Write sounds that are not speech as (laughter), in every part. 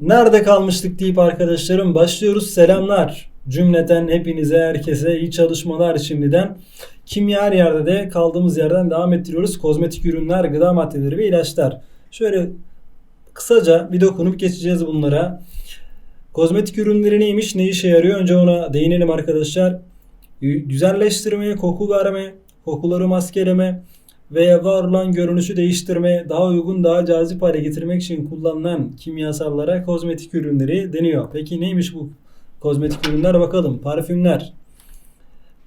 Nerede kalmıştık deyip arkadaşlarım başlıyoruz. Selamlar. Cümleten hepinize herkese iyi çalışmalar şimdiden. Kimya her yerde de kaldığımız yerden devam ettiriyoruz. Kozmetik ürünler, gıda maddeleri ve ilaçlar. Şöyle kısaca bir dokunup geçeceğiz bunlara. Kozmetik ürünleri neymiş, ne işe yarıyor? Önce ona değinelim arkadaşlar. Güzelleştirme, koku verme, kokuları maskeleme veya var olan görünüşü değiştirme, daha uygun, daha cazip hale getirmek için kullanılan kimyasallara kozmetik ürünleri deniyor. Peki neymiş bu kozmetik ürünler bakalım. Parfümler.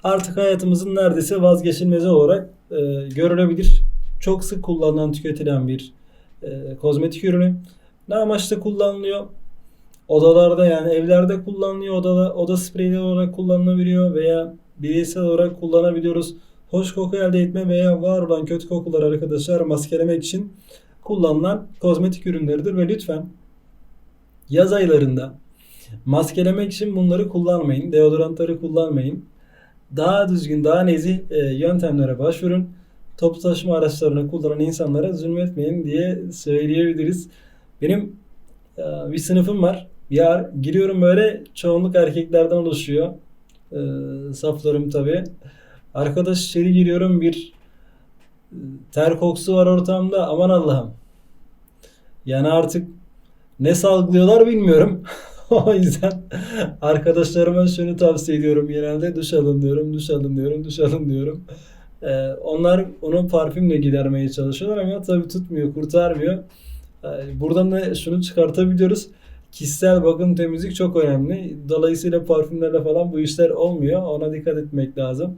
Artık hayatımızın neredeyse vazgeçilmezi olarak e, görülebilir. Çok sık kullanılan, tüketilen bir e, kozmetik ürünü. Ne amaçla kullanılıyor? Odalarda yani evlerde kullanılıyor. Odada, oda spreyleri olarak kullanılabiliyor veya bireysel olarak kullanabiliyoruz. Hoş koku elde etme veya var olan kötü kokuları arkadaşlar maskelemek için kullanılan kozmetik ürünleridir ve lütfen yaz aylarında maskelemek için bunları kullanmayın. Deodorantları kullanmayın. Daha düzgün, daha nezih e, yöntemlere başvurun. Toplu taşıma araçlarını kullanan insanlara zulmetmeyin diye söyleyebiliriz. Benim e, bir sınıfım var. Ya giriyorum böyle çoğunluk erkeklerden oluşuyor. E, saflarım tabii. Arkadaş içeri giriyorum bir e, ter kokusu var ortamda. Aman Allah'ım. Yani artık ne salgılıyorlar bilmiyorum. (laughs) o yüzden arkadaşlarıma şunu tavsiye ediyorum genelde. Duş alın diyorum, duş alın diyorum, duş alın diyorum. Ee, onlar onu parfümle gidermeye çalışıyorlar ama tabii tutmuyor, kurtarmıyor. Ee, buradan da şunu çıkartabiliyoruz. Kişisel bakım temizlik çok önemli. Dolayısıyla parfümlerle falan bu işler olmuyor. Ona dikkat etmek lazım.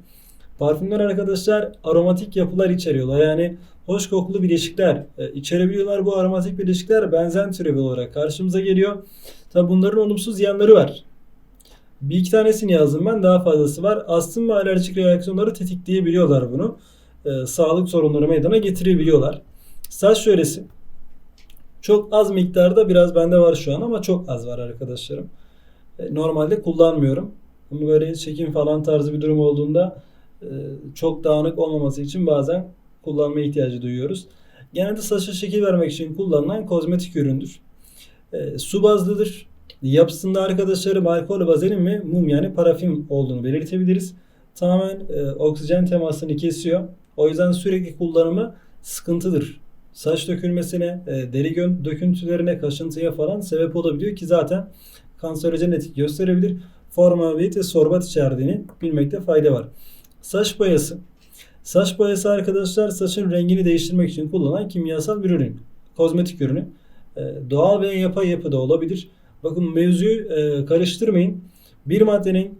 Parfümler arkadaşlar aromatik yapılar içeriyorlar. Yani hoş kokulu bileşikler e, içerebiliyorlar. Bu aromatik bileşikler benzen türevi olarak karşımıza geliyor. Tabi bunların olumsuz yanları var. Bir iki tanesini yazdım ben daha fazlası var. Astım ve alerjik reaksiyonları tetikleyebiliyorlar bunu. E, sağlık sorunları meydana getirebiliyorlar. Saç şöylesi. Çok az miktarda biraz bende var şu an ama çok az var arkadaşlarım. E, normalde kullanmıyorum. Ama böyle çekim falan tarzı bir durum olduğunda çok dağınık olmaması için bazen kullanma ihtiyacı duyuyoruz. Genelde saça şekil vermek için kullanılan kozmetik üründür. E, su bazlıdır. Yapısında arkadaşlarım alkol, vazelin ve mum yani parafin olduğunu belirtebiliriz. Tamamen e, oksijen temasını kesiyor. O yüzden sürekli kullanımı sıkıntıdır. Saç dökülmesine, e, deri döküntülerine, kaşıntıya falan sebep olabiliyor ki zaten kanserojen etki gösterebilir. Formaldehit ve sorbat içerdiğini bilmekte fayda var. Saç boyası. Saç boyası arkadaşlar saçın rengini değiştirmek için kullanılan kimyasal bir ürün. Kozmetik ürünü. Ee, doğal ve yapay yapıda olabilir. Bakın mevzuyu e, karıştırmayın. Bir maddenin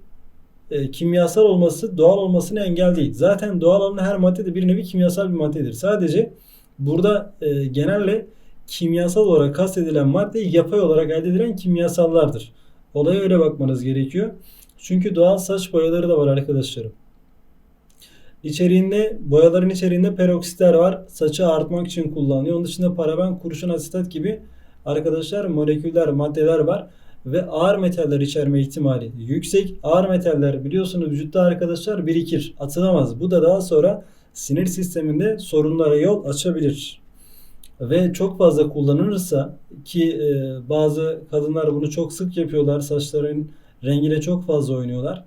e, kimyasal olması doğal olmasına engel değil. Zaten doğal olan her madde de bir nevi kimyasal bir maddedir. Sadece burada e, genelde kimyasal olarak kastedilen madde yapay olarak elde edilen kimyasallardır. Olaya öyle bakmanız gerekiyor. Çünkü doğal saç boyaları da var arkadaşlarım. İçeriğinde boyaların içeriğinde peroksitler var. Saçı artmak için kullanılıyor. Onun dışında paraben, kurşun asetat gibi arkadaşlar moleküller, maddeler var ve ağır metaller içerme ihtimali yüksek. Ağır metaller biliyorsunuz vücutta arkadaşlar birikir, atılamaz. Bu da daha sonra sinir sisteminde sorunlara yol açabilir. Ve çok fazla kullanılırsa ki e, bazı kadınlar bunu çok sık yapıyorlar. Saçların rengiyle çok fazla oynuyorlar.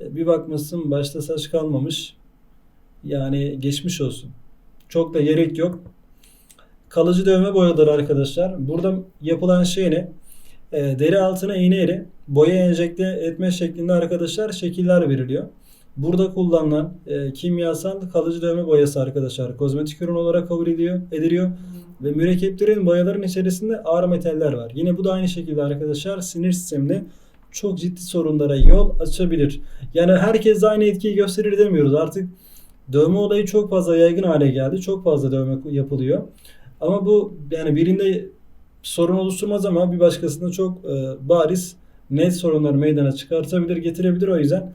E, bir bakmışsın başta saç kalmamış. Yani geçmiş olsun. Çok da gerek yok. Kalıcı dövme boyaları arkadaşlar. Burada yapılan şey ne? E, deri altına iğneyle boya enjekte etme şeklinde arkadaşlar şekiller veriliyor. Burada kullanılan e, kimyasal kalıcı dövme boyası arkadaşlar kozmetik ürün olarak kabul ediyor, ediliyor. Ve mürekkeplerin boyaların içerisinde ağır metaller var. Yine bu da aynı şekilde arkadaşlar sinir sisteminde çok ciddi sorunlara yol açabilir. Yani herkes aynı etkiyi gösterir demiyoruz. Artık dövme olayı çok fazla yaygın hale geldi. Çok fazla dövme yapılıyor. Ama bu yani birinde sorun oluşturmaz ama bir başkasında çok e, bariz net sorunları meydana çıkartabilir, getirebilir. O yüzden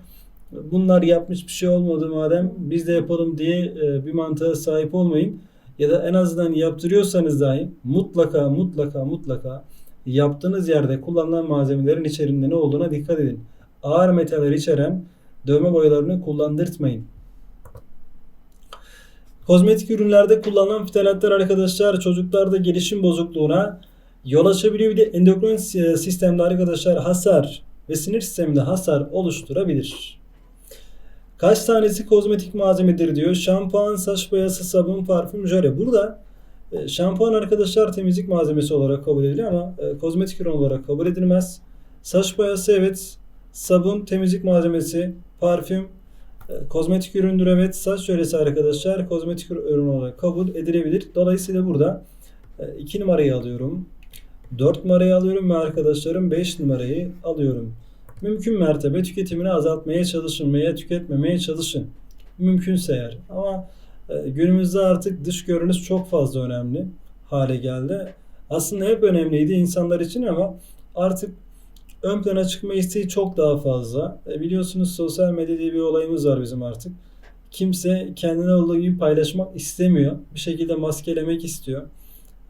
bunlar yapmış bir şey olmadı madem biz de yapalım diye e, bir mantığa sahip olmayın. Ya da en azından yaptırıyorsanız dahi mutlaka mutlaka mutlaka yaptığınız yerde kullanılan malzemelerin içerisinde ne olduğuna dikkat edin. Ağır metaller içeren dövme boyalarını kullandırtmayın. Kozmetik ürünlerde kullanılan fitalatlar arkadaşlar çocuklarda gelişim bozukluğuna yol açabiliyor. Bir de endokrin si- sistemde arkadaşlar hasar ve sinir sisteminde hasar oluşturabilir. Kaç tanesi kozmetik malzemedir diyor. Şampuan, saç boyası, sabun, parfüm, jöle. Burada e, şampuan arkadaşlar temizlik malzemesi olarak kabul ediliyor ama e, kozmetik ürün olarak kabul edilmez. Saç boyası evet, sabun temizlik malzemesi, parfüm e, kozmetik üründür evet. Saç jölesi arkadaşlar kozmetik ürün olarak kabul edilebilir. Dolayısıyla burada 2 numarayı alıyorum. 4 numarayı alıyorum ve arkadaşlarım 5 numarayı alıyorum. Mümkün mertebe tüketimini azaltmaya çalışın veya tüketmemeye çalışın. Mümkünse eğer. Ama e, günümüzde artık dış görünüş çok fazla önemli hale geldi. Aslında hep önemliydi insanlar için ama artık ön plana çıkma isteği çok daha fazla. E, biliyorsunuz sosyal medya diye bir olayımız var bizim artık. Kimse kendine olduğu gibi paylaşmak istemiyor. Bir şekilde maskelemek istiyor.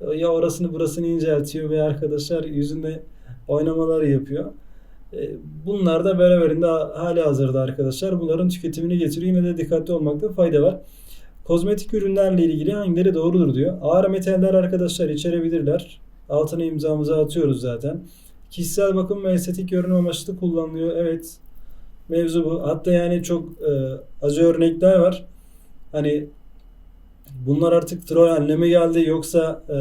E, Ya orasını burasını inceltiyor veya arkadaşlar yüzünde oynamalar yapıyor. E, Bunlar da beraberinde hali hazırda arkadaşlar. Bunların tüketimini getiriyor. Yine de dikkatli olmakta fayda var. Kozmetik ürünlerle ilgili hangileri doğrudur diyor. Ağır metaller arkadaşlar içerebilirler. Altına imzamızı atıyoruz zaten. Kişisel bakım ve estetik görünüm amaçlı kullanılıyor. Evet. Mevzu bu. Hatta yani çok e, acı örnekler var. Hani bunlar artık troll haline mi geldi yoksa e,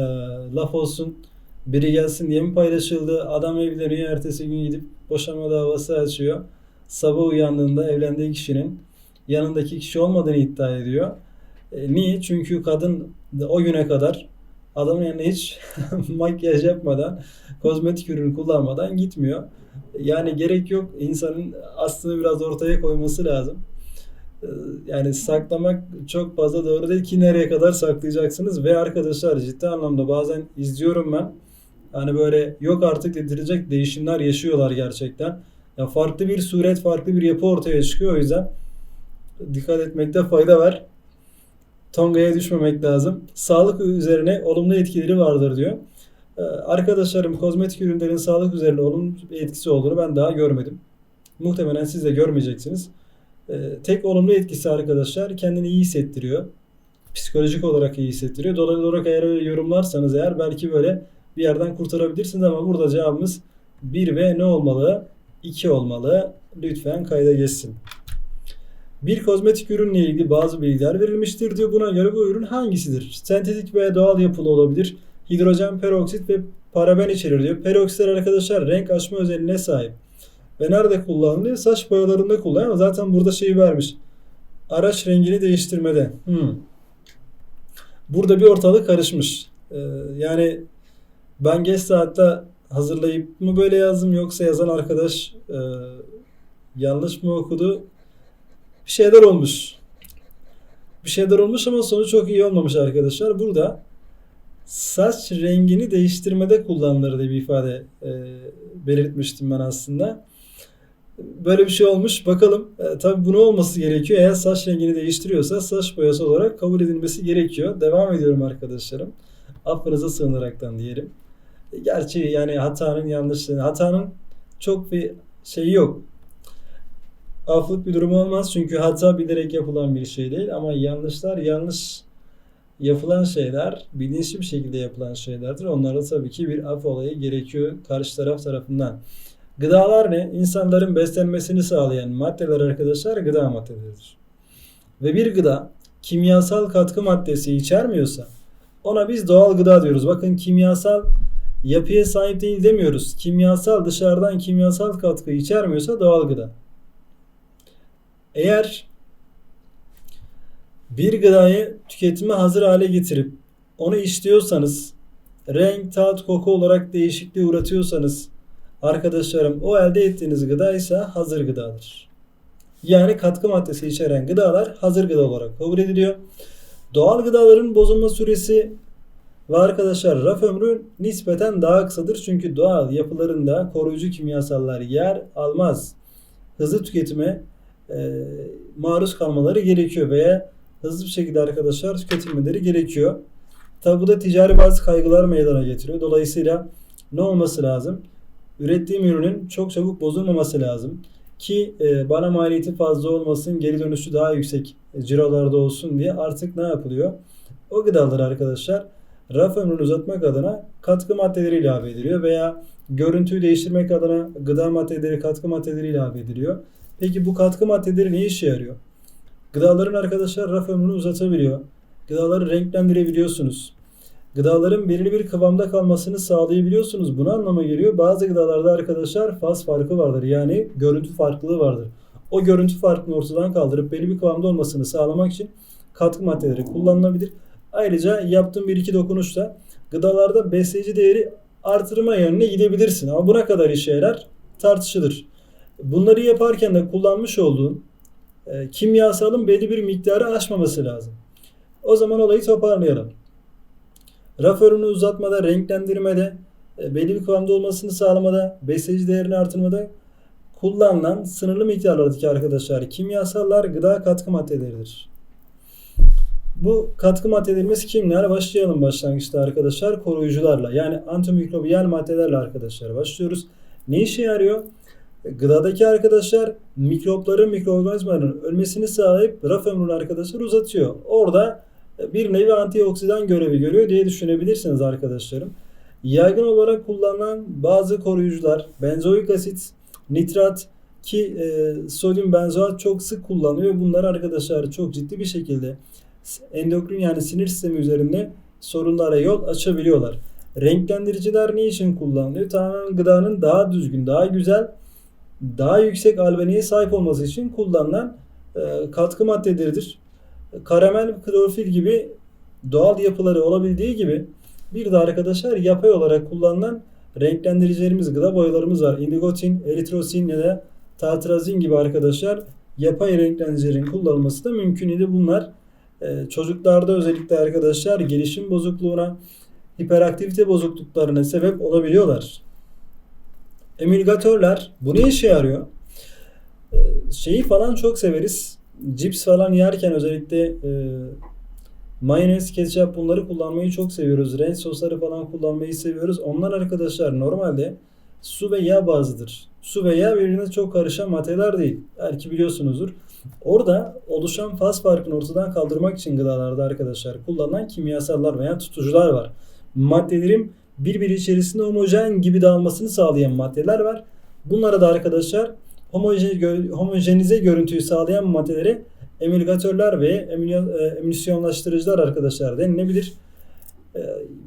laf olsun biri gelsin diye mi paylaşıldı? Adam evleniyor ertesi gün gidip boşanma davası açıyor. Sabah uyandığında evlendiği kişinin yanındaki kişi olmadığını iddia ediyor. E, niye? Çünkü kadın o güne kadar adamın yanına hiç (laughs) makyaj yapmadan, kozmetik ürün kullanmadan gitmiyor. Yani gerek yok. İnsanın aslını biraz ortaya koyması lazım. E, Yani saklamak çok fazla doğru değil ki nereye kadar saklayacaksınız ve arkadaşlar ciddi anlamda bazen izliyorum ben. Hani böyle yok artık dedirecek değişimler yaşıyorlar gerçekten. Ya farklı bir suret, farklı bir yapı ortaya çıkıyor o yüzden dikkat etmekte fayda var. Tonga'ya düşmemek lazım. Sağlık üzerine olumlu etkileri vardır diyor. Ee, Arkadaşlarım kozmetik ürünlerin sağlık üzerine olumlu bir etkisi olduğunu ben daha görmedim. Muhtemelen siz de görmeyeceksiniz. Ee, tek olumlu etkisi arkadaşlar kendini iyi hissettiriyor. Psikolojik olarak iyi hissettiriyor. Dolaylı olarak eğer öyle yorumlarsanız eğer belki böyle bir yerden kurtarabilirsiniz ama burada cevabımız 1 ve ne olmalı? 2 olmalı. Lütfen kayda geçsin. Bir kozmetik ürünle ilgili bazı bilgiler verilmiştir diyor. Buna göre bu ürün hangisidir? Sentetik veya doğal yapılı olabilir. Hidrojen peroksit ve paraben içerir diyor. Peroksitler arkadaşlar renk açma özelliğine sahip. Ve nerede kullanılıyor? Saç boyalarında kullanılıyor ama zaten burada şeyi vermiş. Araç rengini değiştirmede. Hmm. Burada bir ortalık karışmış. Ee, yani ben geç saatte hazırlayıp mı böyle yazdım yoksa yazan arkadaş e, yanlış mı okudu? Bir şeyler olmuş. Bir şeyler olmuş ama sonu çok iyi olmamış arkadaşlar. Burada saç rengini değiştirmede kullanılır diye bir ifade e, belirtmiştim ben aslında. Böyle bir şey olmuş. Bakalım. E, tabii bunu olması gerekiyor. Eğer saç rengini değiştiriyorsa saç boyası olarak kabul edilmesi gerekiyor. Devam ediyorum arkadaşlarım. Affınıza sığınaraktan diyelim. Gerçi yani hatanın yanlışlığını, hatanın çok bir şeyi yok. Aflık bir durum olmaz çünkü hata bilerek yapılan bir şey değil ama yanlışlar yanlış yapılan şeyler bilinçli bir şekilde yapılan şeylerdir. Onlarda tabii ki bir af olayı gerekiyor karşı taraf tarafından. Gıdalar ne? İnsanların beslenmesini sağlayan maddeler arkadaşlar gıda maddeleridir. Ve bir gıda kimyasal katkı maddesi içermiyorsa ona biz doğal gıda diyoruz. Bakın kimyasal yapıya sahip değil demiyoruz. Kimyasal dışarıdan kimyasal katkı içermiyorsa doğal gıda. Eğer bir gıdayı tüketime hazır hale getirip onu işliyorsanız, renk, tat, koku olarak değişikliğe uğratıyorsanız arkadaşlarım o elde ettiğiniz gıda ise hazır gıdadır. Yani katkı maddesi içeren gıdalar hazır gıda olarak kabul ediliyor. Doğal gıdaların bozulma süresi ve arkadaşlar raf ömrü nispeten daha kısadır. Çünkü doğal yapılarında koruyucu kimyasallar yer almaz. Hızlı tüketime e, maruz kalmaları gerekiyor veya hızlı bir şekilde arkadaşlar tüketilmeleri gerekiyor. Tabi bu da ticari bazı kaygılar meydana getiriyor. Dolayısıyla ne olması lazım? Ürettiğim ürünün çok çabuk bozulmaması lazım. Ki e, bana maliyeti fazla olmasın, geri dönüşü daha yüksek cirolarda olsun diye artık ne yapılıyor? O gıdaları arkadaşlar raf ömrünü uzatmak adına katkı maddeleri ilave ediliyor veya görüntüyü değiştirmek adına gıda maddeleri, katkı maddeleri ilave ediliyor. Peki bu katkı maddeleri ne işe yarıyor? Gıdaların arkadaşlar raf ömrünü uzatabiliyor. Gıdaları renklendirebiliyorsunuz. Gıdaların belirli bir kıvamda kalmasını sağlayabiliyorsunuz. Bunu anlama geliyor. Bazı gıdalarda arkadaşlar faz farkı vardır. Yani görüntü farklılığı vardır. O görüntü farkını ortadan kaldırıp belli bir kıvamda olmasını sağlamak için katkı maddeleri kullanılabilir. Ayrıca yaptığım bir iki dokunuşla gıdalarda besleyici değeri artırma yönüne gidebilirsin. Ama buna kadar işe yarar tartışılır. Bunları yaparken de kullanmış olduğun e, kimyasalın belli bir miktarı aşmaması lazım. O zaman olayı toparlayalım. Raf ömrünü uzatmada, renklendirmede, e, belli bir kıvamda olmasını sağlamada, besleyici değerini artırmada kullanılan sınırlı miktarlardaki arkadaşlar kimyasallar gıda katkı maddeleridir. Bu katkı maddelerimiz kimler? Başlayalım başlangıçta arkadaşlar koruyucularla yani antimikrobiyal maddelerle arkadaşlar başlıyoruz. Ne işe yarıyor? Gıdadaki arkadaşlar mikropların mikroorganizmaların ölmesini sağlayıp raf ömrünü arkadaşlar uzatıyor. Orada bir nevi antioksidan görevi görüyor diye düşünebilirsiniz arkadaşlarım. Yaygın olarak kullanılan bazı koruyucular benzoik asit, nitrat ki e, sodyum benzoat çok sık kullanılıyor. Bunlar arkadaşlar çok ciddi bir şekilde endokrin yani sinir sistemi üzerinde sorunlara yol açabiliyorlar. Renklendiriciler ne için kullanılıyor? Tamamen gıdanın daha düzgün, daha güzel, daha yüksek albeniye sahip olması için kullanılan e, katkı maddeleridir. Karamel, klorofil gibi doğal yapıları olabildiği gibi bir de arkadaşlar yapay olarak kullanılan renklendiricilerimiz, gıda boyalarımız var. Indigotin, eritrosin ya da tartrazin gibi arkadaşlar yapay renklendiricilerin kullanılması da mümkün idi. Bunlar e, çocuklarda özellikle arkadaşlar gelişim bozukluğuna, hiperaktivite bozukluklarına sebep olabiliyorlar. Emülgatörler bu ne işe yarıyor? E, şeyi falan çok severiz. Cips falan yerken özellikle e, mayonez, ketçap bunları kullanmayı çok seviyoruz. Renk sosları falan kullanmayı seviyoruz. Onlar arkadaşlar normalde su ve yağ bazıdır. Su ve yağ birbirine çok karışan maddeler değil. Belki biliyorsunuzdur. Orada oluşan faz farkını ortadan kaldırmak için gıdalarda arkadaşlar kullanılan kimyasallar veya tutucular var. Maddelerin birbiri içerisinde homojen gibi dağılmasını sağlayan maddeler var. Bunlara da arkadaşlar homojenize görüntüyü sağlayan maddelere emülgatörler ve emülsiyonlaştırıcılar arkadaşlar denilebilir. Ee,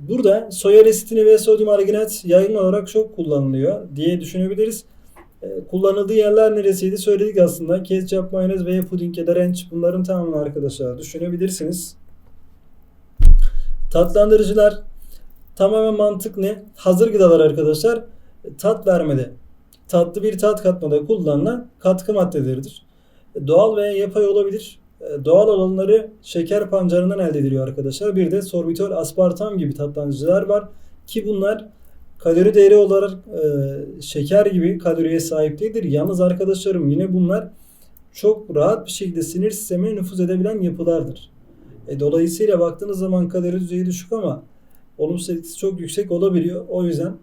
burada soya lesitini ve sodyum arginat yaygın olarak çok kullanılıyor diye düşünebiliriz. Ee, kullanıldığı yerler neresiydi söyledik aslında. Ketçap, mayonez veya puding ya da ranch bunların tamamını arkadaşlar düşünebilirsiniz. Tatlandırıcılar tamamen mantık ne? Hazır gıdalar arkadaşlar tat vermede, tatlı bir tat katmada kullanılan katkı maddeleridir. Doğal veya yapay olabilir. E, doğal olanları şeker pancarından elde ediliyor arkadaşlar. Bir de sorbitol, aspartam gibi tatlandırıcılar var ki bunlar kalori değeri olarak e, şeker gibi kaloriye sahip değildir. Yalnız arkadaşlarım yine bunlar çok rahat bir şekilde sinir sistemine nüfuz edebilen yapılardır. E, dolayısıyla baktığınız zaman kalori düzeyi düşük ama olumsuz etkisi çok yüksek olabiliyor. O yüzden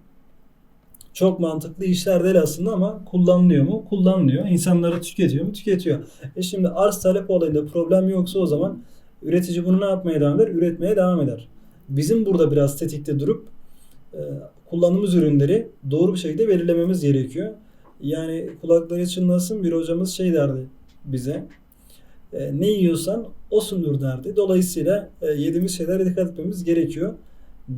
çok mantıklı işler değil aslında ama kullanılıyor mu? Kullanılıyor. İnsanları tüketiyor mu? Tüketiyor. E şimdi arz talep olayında problem yoksa o zaman üretici bunu ne yapmaya devam eder? Üretmeye devam eder. Bizim burada biraz tetikte durup e, kullandığımız ürünleri doğru bir şekilde belirlememiz gerekiyor. Yani kulakları çınlasın bir hocamız şey derdi bize. E, ne yiyorsan o sundur derdi. Dolayısıyla e, yediğimiz şeylere dikkat etmemiz gerekiyor.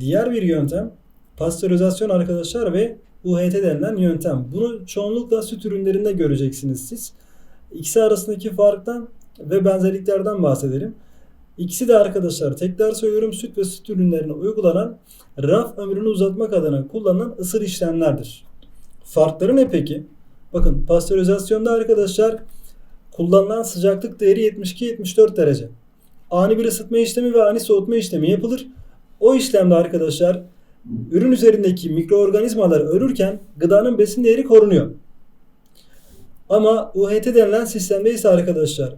Diğer bir yöntem pastörizasyon arkadaşlar ve UHT denilen yöntem. Bunu çoğunlukla süt ürünlerinde göreceksiniz siz. İkisi arasındaki farktan ve benzerliklerden bahsedelim. İkisi de arkadaşlar tekrar söylüyorum süt ve süt ürünlerine uygulanan raf ömrünü uzatmak adına kullanılan ısır işlemlerdir. Farkları ne peki? Bakın pastörizasyonda arkadaşlar kullanılan sıcaklık değeri 72-74 derece. Ani bir ısıtma işlemi ve ani soğutma işlemi yapılır. O işlemde arkadaşlar ürün üzerindeki mikroorganizmalar ölürken gıdanın besin değeri korunuyor. Ama UHT denilen sistemde ise arkadaşlar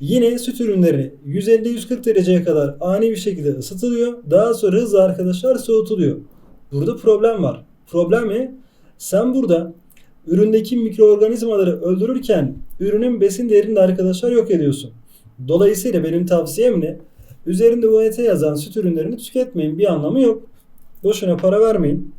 yine süt ürünleri 150-140 dereceye kadar ani bir şekilde ısıtılıyor. Daha sonra hızla arkadaşlar soğutuluyor. Burada problem var. Problem mi? Sen burada üründeki mikroorganizmaları öldürürken ürünün besin değerini de arkadaşlar yok ediyorsun. Dolayısıyla benim tavsiyem ne? Üzerinde UET yazan süt ürünlerini tüketmeyin. Bir anlamı yok. Boşuna para vermeyin.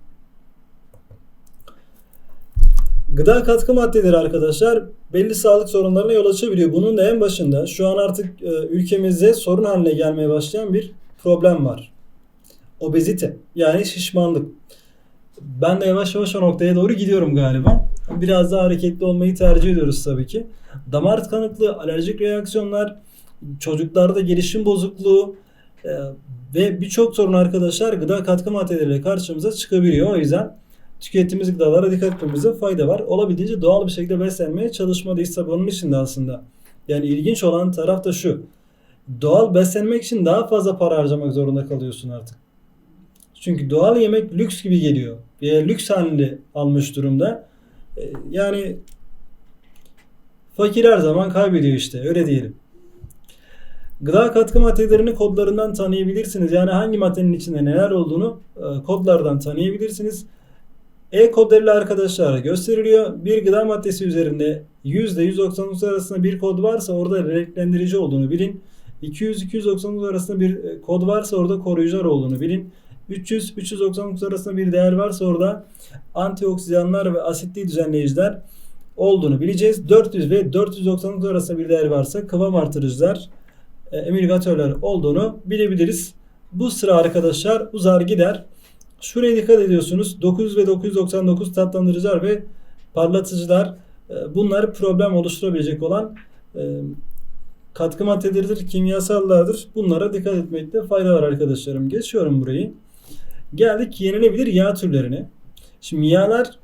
Gıda katkı maddeleri arkadaşlar belli sağlık sorunlarına yol açabiliyor. Bunun da en başında şu an artık e, ülkemizde sorun haline gelmeye başlayan bir problem var. Obezite yani şişmanlık. Ben de yavaş yavaş o noktaya doğru gidiyorum galiba. Biraz daha hareketli olmayı tercih ediyoruz tabii ki. Damar tıkanıklığı, alerjik reaksiyonlar, çocuklarda gelişim bozukluğu e, ve birçok sorun arkadaşlar gıda katkı maddeleriyle karşımıza çıkabiliyor. O yüzden tükettiğimiz gıdalara dikkat etmemize fayda var. Olabildiğince doğal bir şekilde beslenmeye çalışmalıyız tabii onun için de aslında. Yani ilginç olan taraf da şu. Doğal beslenmek için daha fazla para harcamak zorunda kalıyorsun artık. Çünkü doğal yemek lüks gibi geliyor. E, lüks halini almış durumda. E, yani fakir her zaman kaybediyor işte öyle diyelim. Gıda katkı maddelerini kodlarından tanıyabilirsiniz. Yani hangi maddenin içinde neler olduğunu e, kodlardan tanıyabilirsiniz. E-kodlarıyla arkadaşlara gösteriliyor. Bir gıda maddesi üzerinde %199 arasında bir kod varsa orada renklendirici olduğunu bilin. 200-299 arasında bir e, kod varsa orada koruyucular olduğunu bilin. 300-399 arasında bir değer varsa orada antioksidanlar ve asitli düzenleyiciler olduğunu bileceğiz. 400 ve 499 arasında bir değer varsa kıvam artırıcılar, e, emülgatörler olduğunu bilebiliriz. Bu sıra arkadaşlar uzar gider. Şuraya dikkat ediyorsunuz. 900 ve 999 tatlandırıcılar ve parlatıcılar e, bunlar problem oluşturabilecek olan e, katkı maddeleridir, kimyasallardır. Bunlara dikkat etmekte fayda var arkadaşlarım. Geçiyorum burayı. Geldik yenilebilir yağ türlerine. Şimdi yağlar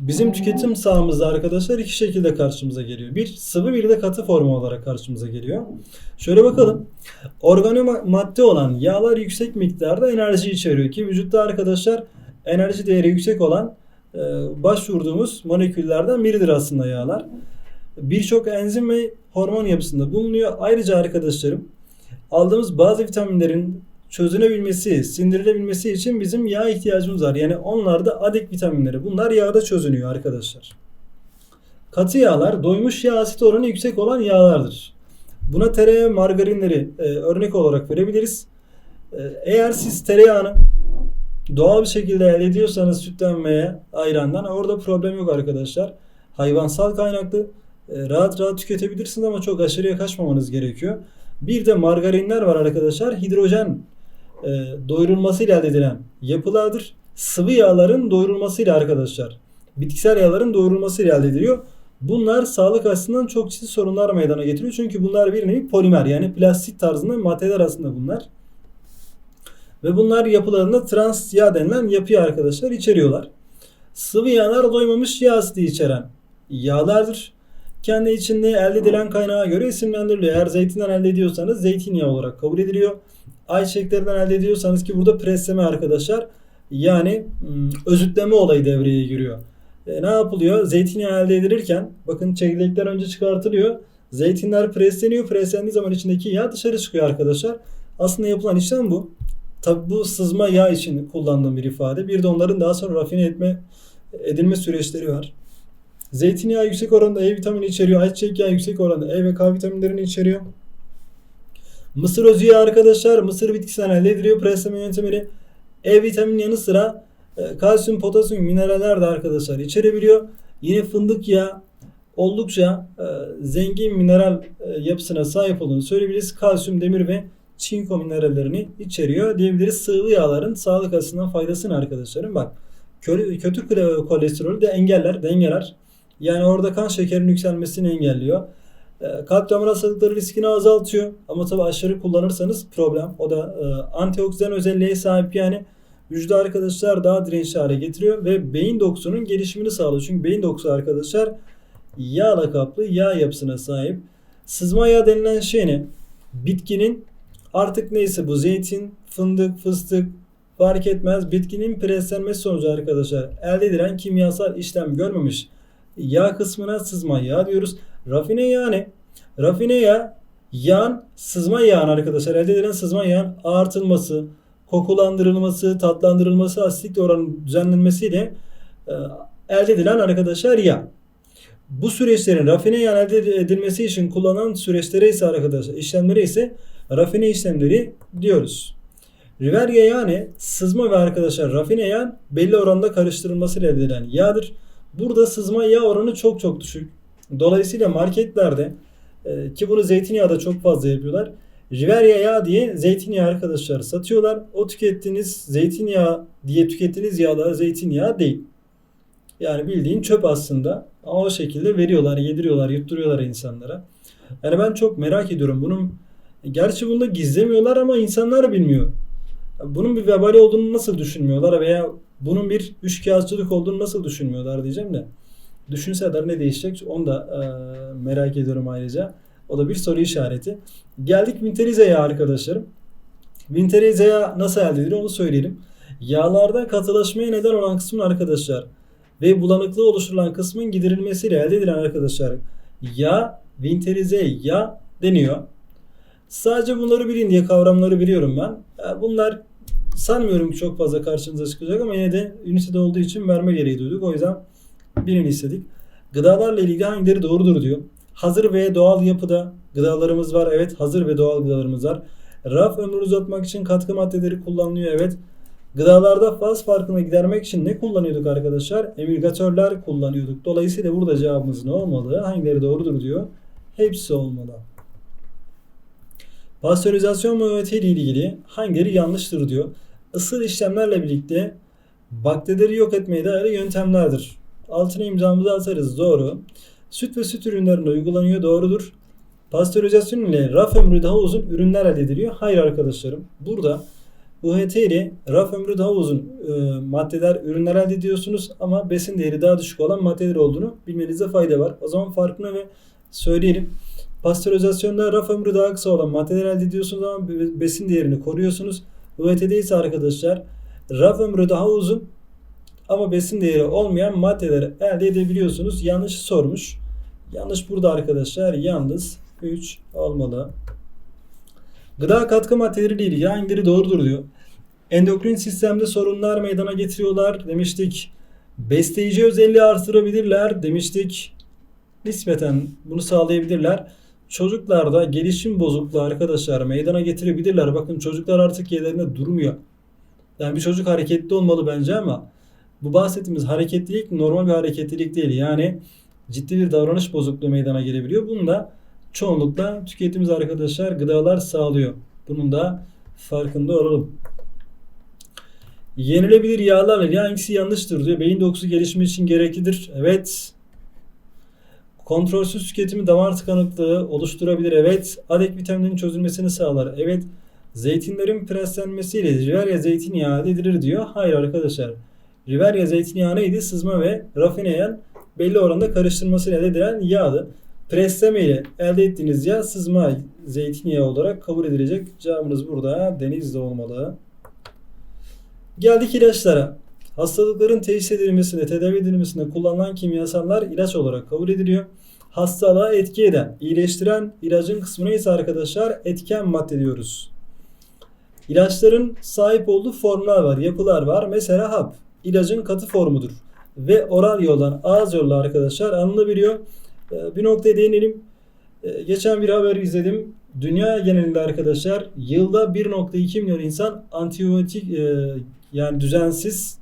bizim tüketim sahamızda arkadaşlar iki şekilde karşımıza geliyor. Bir sıvı bir de katı formu olarak karşımıza geliyor. Şöyle bakalım. Organo madde olan yağlar yüksek miktarda enerji içeriyor ki vücutta arkadaşlar enerji değeri yüksek olan e, başvurduğumuz moleküllerden biridir aslında yağlar. Birçok enzim ve hormon yapısında bulunuyor. Ayrıca arkadaşlarım aldığımız bazı vitaminlerin çözünebilmesi, sindirilebilmesi için bizim yağ ihtiyacımız var. Yani onlarda adik vitaminleri. Bunlar yağda çözünüyor arkadaşlar. Katı yağlar doymuş yağ asit oranı yüksek olan yağlardır. Buna tereyağı margarinleri e, örnek olarak verebiliriz. E, eğer siz tereyağını doğal bir şekilde elde ediyorsanız sütten veya ayrandan orada problem yok arkadaşlar. Hayvansal kaynaklı e, rahat rahat tüketebilirsiniz ama çok aşırıya kaçmamanız gerekiyor. Bir de margarinler var arkadaşlar. Hidrojen e, doyurulmasıyla elde edilen yapılardır. Sıvı yağların doyurulmasıyla arkadaşlar. Bitkisel yağların doyurulmasıyla elde ediliyor. Bunlar sağlık açısından çok ciddi sorunlar meydana getiriyor. Çünkü bunlar bir nevi polimer yani plastik tarzında maddeler aslında bunlar. Ve bunlar yapılarında trans yağ denilen yapıyı arkadaşlar içeriyorlar. Sıvı yağlar doymamış yağ asidi içeren yağlardır. Kendi içinde elde edilen kaynağa göre isimlendiriliyor. Eğer zeytinden elde ediyorsanız zeytinyağı olarak kabul ediliyor. Ayçiçeklerinden elde ediyorsanız ki burada presleme arkadaşlar yani özütleme olayı devreye giriyor. E, ne yapılıyor? Zeytinyağı elde edilirken bakın çekirdekler önce çıkartılıyor. Zeytinler presleniyor. Preslendiği zaman içindeki yağ dışarı çıkıyor arkadaşlar. Aslında yapılan işlem bu. Tabi bu sızma yağ için kullandığım bir ifade. Bir de onların daha sonra rafine etme edilme süreçleri var. Zeytinyağı yüksek oranda E vitamini içeriyor. Ayçiçek yağı yüksek oranda E ve K vitaminlerini içeriyor. Mısır özü yağı arkadaşlar mısır bitkisinden elde ediliyor. Presleme yöntemiyle E vitamini yanı sıra e, kalsiyum, potasyum, mineraller de arkadaşlar içerebiliyor. Yine fındık yağı oldukça e, zengin mineral e, yapısına sahip olduğunu söyleyebiliriz. Kalsiyum, demir ve çinko minerallerini içeriyor diyebiliriz. Sıvı yağların sağlık açısından faydasını arkadaşlarım. Bak kötü kolesterolü de engeller, dengeler. Yani orada kan şekerinin yükselmesini engelliyor. E, kalp damar hastalıkları riskini azaltıyor. Ama tabi aşırı kullanırsanız problem. O da e, antioksidan özelliğe sahip yani vücuda arkadaşlar daha dirençli hale getiriyor ve beyin dokusunun gelişimini sağlıyor. Çünkü beyin dokusu arkadaşlar yağla kaplı yağ yapısına sahip. Sızma yağ denilen şey ne? Bitkinin artık neyse bu zeytin, fındık, fıstık fark etmez. Bitkinin preslenmesi sonucu arkadaşlar elde edilen kimyasal işlem görmemiş yağ kısmına sızma yağ diyoruz. Rafine yağ ne? Rafine yağ yağın sızma yağın arkadaşlar elde edilen sızma yağın artılması, kokulandırılması, tatlandırılması, asitlik oranının düzenlenmesiyle e, elde edilen arkadaşlar yağ. Bu süreçlerin rafine yağ elde edilmesi için kullanılan süreçlere ise arkadaşlar işlemlere ise rafine işlemleri diyoruz. Riverya yani sızma ve arkadaşlar rafine yağ belli oranda karıştırılmasıyla elde edilen yağdır. Burada sızma yağ oranı çok çok düşük. Dolayısıyla marketlerde e, ki bunu zeytinyağı da çok fazla yapıyorlar. Riverya yağı diye zeytinyağı arkadaşlar satıyorlar. O tükettiğiniz zeytinyağı diye tükettiğiniz yağlar zeytinyağı değil. Yani bildiğin çöp aslında. Ama o şekilde veriyorlar, yediriyorlar, yutturuyorlar insanlara. Yani ben çok merak ediyorum. Bunun gerçi bunu da gizlemiyorlar ama insanlar bilmiyor. Bunun bir vebali olduğunu nasıl düşünmüyorlar veya bunun bir üçkağıtçılık olduğunu nasıl düşünmüyorlar diyeceğim de. Düşünseler ne değişecek onu da e, merak ediyorum ayrıca. O da bir soru işareti. Geldik Winteriza'ya arkadaşlarım. Winteriza'ya nasıl elde edilir onu söyleyelim. Yağlarda katılaşmaya neden olan kısmın arkadaşlar ve bulanıklığı oluşturulan kısmın giderilmesiyle elde edilen arkadaşlar yağ Winterize yağ deniyor. Sadece bunları bilin diye kavramları biliyorum ben. Bunlar sanmıyorum ki çok fazla karşınıza çıkacak ama yine de ünitede olduğu için verme gereği duyduk. O yüzden bilin istedik. Gıdalarla ilgili hangileri doğrudur diyor. Hazır ve doğal yapıda gıdalarımız var. Evet hazır ve doğal gıdalarımız var. Raf ömrünü uzatmak için katkı maddeleri kullanılıyor. Evet. Gıdalarda faz farkını gidermek için ne kullanıyorduk arkadaşlar? Emülgatörler kullanıyorduk. Dolayısıyla burada cevabımız ne olmalı? Hangileri doğrudur diyor. Hepsi olmalı. Pastörizasyon muhabbeti ile ilgili hangileri yanlıştır diyor. Isıl işlemlerle birlikte bakterileri yok etmeye dair yöntemlerdir. Altına imzamızı atarız. Doğru. Süt ve süt ürünlerinde uygulanıyor. Doğrudur. Pastörizasyon ile raf ömrü daha uzun ürünler elde ediliyor. Hayır arkadaşlarım. Burada UHT ile raf ömrü daha uzun e, maddeler, ürünler elde ediyorsunuz ama besin değeri daha düşük olan maddeler olduğunu bilmenizde fayda var. O zaman farkını ve söyleyelim. Pastörizasyonda raf ömrü daha kısa olan maddeler elde ediyorsunuz ama besin değerini koruyorsunuz. UHT'de ise arkadaşlar raf ömrü daha uzun ama besin değeri olmayan maddeleri elde edebiliyorsunuz. Yanlış sormuş. Yanlış burada arkadaşlar. Yalnız 3 olmalı. Gıda katkı maddeleri ilgili hangileri doğrudur diyor. Endokrin sistemde sorunlar meydana getiriyorlar demiştik. Besleyici özelliği artırabilirler demiştik. Nispeten bunu sağlayabilirler. Çocuklarda gelişim bozukluğu arkadaşlar meydana getirebilirler. Bakın çocuklar artık yerlerinde durmuyor. Yani bir çocuk hareketli olmalı bence ama bu bahsettiğimiz hareketlilik normal bir hareketlilik değil. Yani ciddi bir davranış bozukluğu meydana gelebiliyor. Bunu da çoğunlukla tüketimiz arkadaşlar gıdalar sağlıyor. Bunun da farkında olalım. Yenilebilir yağlarla ilgili hangisi yanlıştır diyor. Beyin dokusu gelişimi için gereklidir. Evet. Kontrolsüz tüketimi damar tıkanıklığı oluşturabilir. Evet. Adek vitamininin çözülmesini sağlar. Evet. Zeytinlerin preslenmesiyle Riverya zeytinyağı elde edilir diyor. Hayır arkadaşlar. Riverya zeytinyağı neydi? Sızma ve rafine yağ belli oranda karıştırmasıyla elde edilen yağdı. Presleme ile elde ettiğiniz yağ sızma zeytinyağı olarak kabul edilecek. Cevabınız burada denizde olmalı. Geldik ilaçlara. Hastalıkların teşhis edilmesinde, tedavi edilmesinde kullanılan kimyasallar ilaç olarak kabul ediliyor. Hastalığa etki eden, iyileştiren ilacın kısmına ise arkadaşlar etken madde diyoruz. İlaçların sahip olduğu formlar var, yapılar var. Mesela hap, ilacın katı formudur. Ve oral yoldan ağız yolla arkadaşlar alınabiliyor. Ee, bir noktaya değinelim. Ee, geçen bir haber izledim. Dünya genelinde arkadaşlar yılda 1.2 milyon insan antibiyotik e, yani düzensiz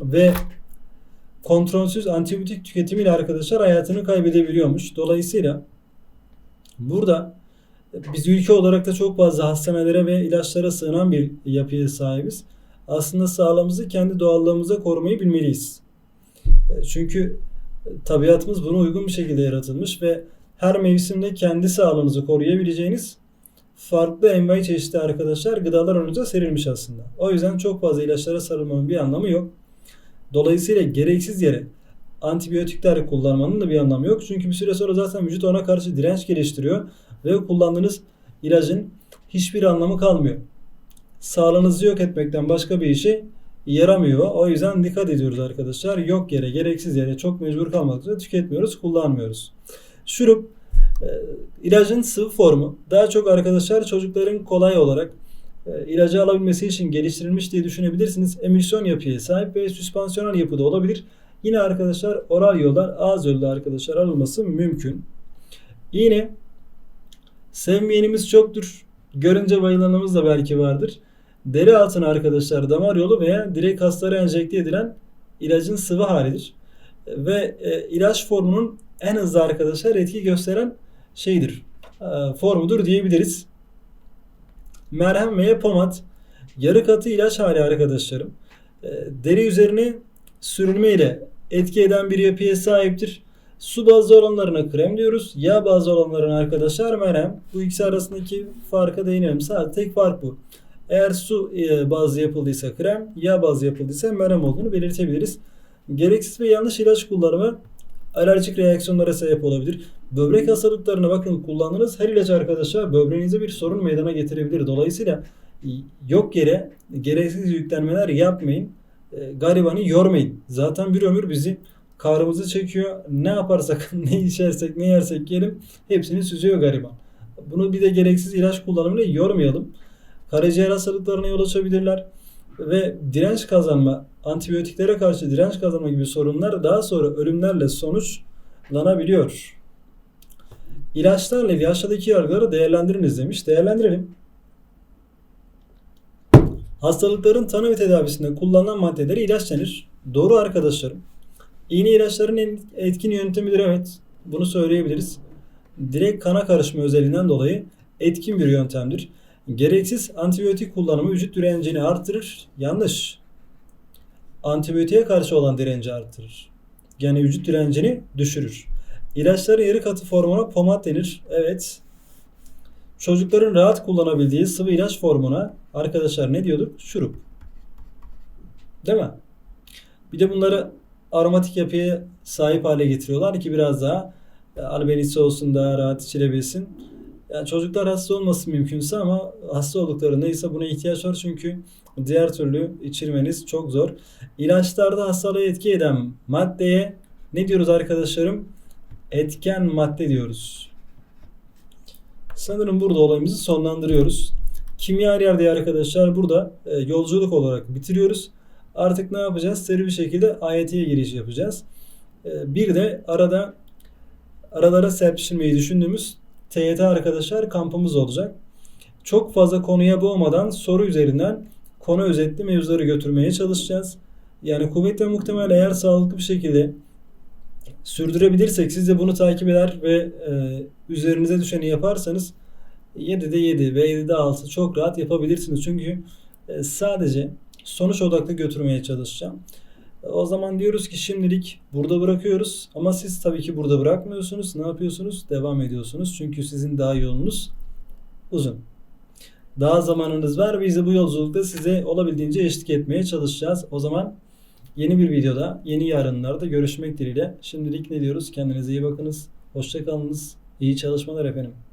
ve kontrolsüz antibiyotik tüketimiyle arkadaşlar hayatını kaybedebiliyormuş. Dolayısıyla burada biz ülke olarak da çok fazla hastanelere ve ilaçlara sığınan bir yapıya sahibiz. Aslında sağlığımızı kendi doğallığımıza korumayı bilmeliyiz. E, çünkü tabiatımız buna uygun bir şekilde yaratılmış ve her mevsimde kendi sağlığınızı koruyabileceğiniz farklı envai çeşitli arkadaşlar gıdalar önünüze serilmiş aslında. O yüzden çok fazla ilaçlara sarılmanın bir anlamı yok. Dolayısıyla gereksiz yere antibiyotikler kullanmanın da bir anlamı yok. Çünkü bir süre sonra zaten vücut ona karşı direnç geliştiriyor ve kullandığınız ilacın hiçbir anlamı kalmıyor. Sağlığınızı yok etmekten başka bir işe yaramıyor. O yüzden dikkat ediyoruz arkadaşlar. Yok yere, gereksiz yere çok mecbur kalmak üzere tüketmiyoruz, kullanmıyoruz. Şurup e, ilacın sıvı formu. Daha çok arkadaşlar çocukların kolay olarak e, ilacı alabilmesi için geliştirilmiş diye düşünebilirsiniz. Emisyon yapıya sahip ve süspansiyonel yapıda olabilir. Yine arkadaşlar oral yoldan ağız yolda arkadaşlar alınması mümkün. Yine sevmeyenimiz çoktur. Görünce bayılanımız da belki vardır. Deri altına arkadaşlar damar yolu veya direkt hastalara enjekte edilen ilacın sıvı halidir. Ve e, ilaç formunun en hızlı arkadaşlar etki gösteren şeydir. E, formudur diyebiliriz. Merhem veya pomat yarı katı ilaç hali arkadaşlarım. E, deri üzerine sürülme ile etki eden bir yapıya sahiptir. Su bazlı olanlarına krem diyoruz. Yağ bazlı olanlarına arkadaşlar merhem. Bu ikisi arasındaki farka değinelim. Sadece tek fark bu. Eğer su e, bazlı yapıldıysa krem, yağ bazlı yapıldıysa merhem olduğunu belirtebiliriz. Gereksiz ve yanlış ilaç kullanımı alerjik reaksiyonlara sebep olabilir. Böbrek hastalıklarına bakın kullandığınız her ilaç arkadaşlar böbreğinize bir sorun meydana getirebilir. Dolayısıyla yok yere gereksiz yüklenmeler yapmayın. E, garibanı yormayın. Zaten bir ömür bizi karımızı çekiyor. Ne yaparsak, (laughs) ne içersek, ne yersek yiyelim hepsini süzüyor gariban. Bunu bir de gereksiz ilaç kullanımıyla yormayalım. Karaciğer hastalıklarına yol açabilirler ve direnç kazanma, antibiyotiklere karşı direnç kazanma gibi sorunlar daha sonra ölümlerle sonuçlanabiliyor. İlaçlarla ilgili aşağıdaki yargıları değerlendiriniz demiş. Değerlendirelim. Hastalıkların tanı ve tedavisinde kullanılan maddelere ilaç denir. Doğru arkadaşlarım. İğne ilaçların en etkin yöntemidir evet. Bunu söyleyebiliriz. Direkt kana karışma özelliğinden dolayı etkin bir yöntemdir. Gereksiz antibiyotik kullanımı vücut direncini artırır. Yanlış. Antibiyotiğe karşı olan direnci artırır. Yani vücut direncini düşürür. İlaçların yarı katı formuna pomat denir. Evet. Çocukların rahat kullanabildiği sıvı ilaç formuna arkadaşlar ne diyorduk? Şurup. Değil mi? Bir de bunları aromatik yapıya sahip hale getiriyorlar ki biraz daha e, albenisi olsun daha rahat içilebilsin. Yani çocuklar hasta olması mümkünse ama hasta olduklarında ise buna ihtiyaç var çünkü diğer türlü içirmeniz çok zor. İlaçlarda hastalığı etki eden maddeye ne diyoruz arkadaşlarım? Etken madde diyoruz. Sanırım burada olayımızı sonlandırıyoruz. Kimya her yerde arkadaşlar burada e, yolculuk olarak bitiriyoruz. Artık ne yapacağız? Seri bir şekilde AYT'ye giriş yapacağız. E, bir de arada aralara serpiştirmeyi düşündüğümüz TYT arkadaşlar kampımız olacak. Çok fazla konuya boğmadan soru üzerinden konu özetli mevzuları götürmeye çalışacağız. Yani kuvvet ve muhtemel eğer sağlıklı bir şekilde sürdürebilirsek siz de bunu takip eder ve e, üzerinize düşeni yaparsanız 7'de 7 ve 7'de 6 çok rahat yapabilirsiniz. Çünkü e, sadece sonuç odaklı götürmeye çalışacağım. O zaman diyoruz ki şimdilik burada bırakıyoruz ama siz tabii ki burada bırakmıyorsunuz. Ne yapıyorsunuz? Devam ediyorsunuz. Çünkü sizin daha yolunuz uzun. Daha zamanınız var. Biz de bu yolculukta size olabildiğince eşlik etmeye çalışacağız. O zaman yeni bir videoda, yeni yarınlarda görüşmek dileğiyle. Şimdilik ne diyoruz? Kendinize iyi bakınız. Hoşçakalınız. İyi çalışmalar efendim.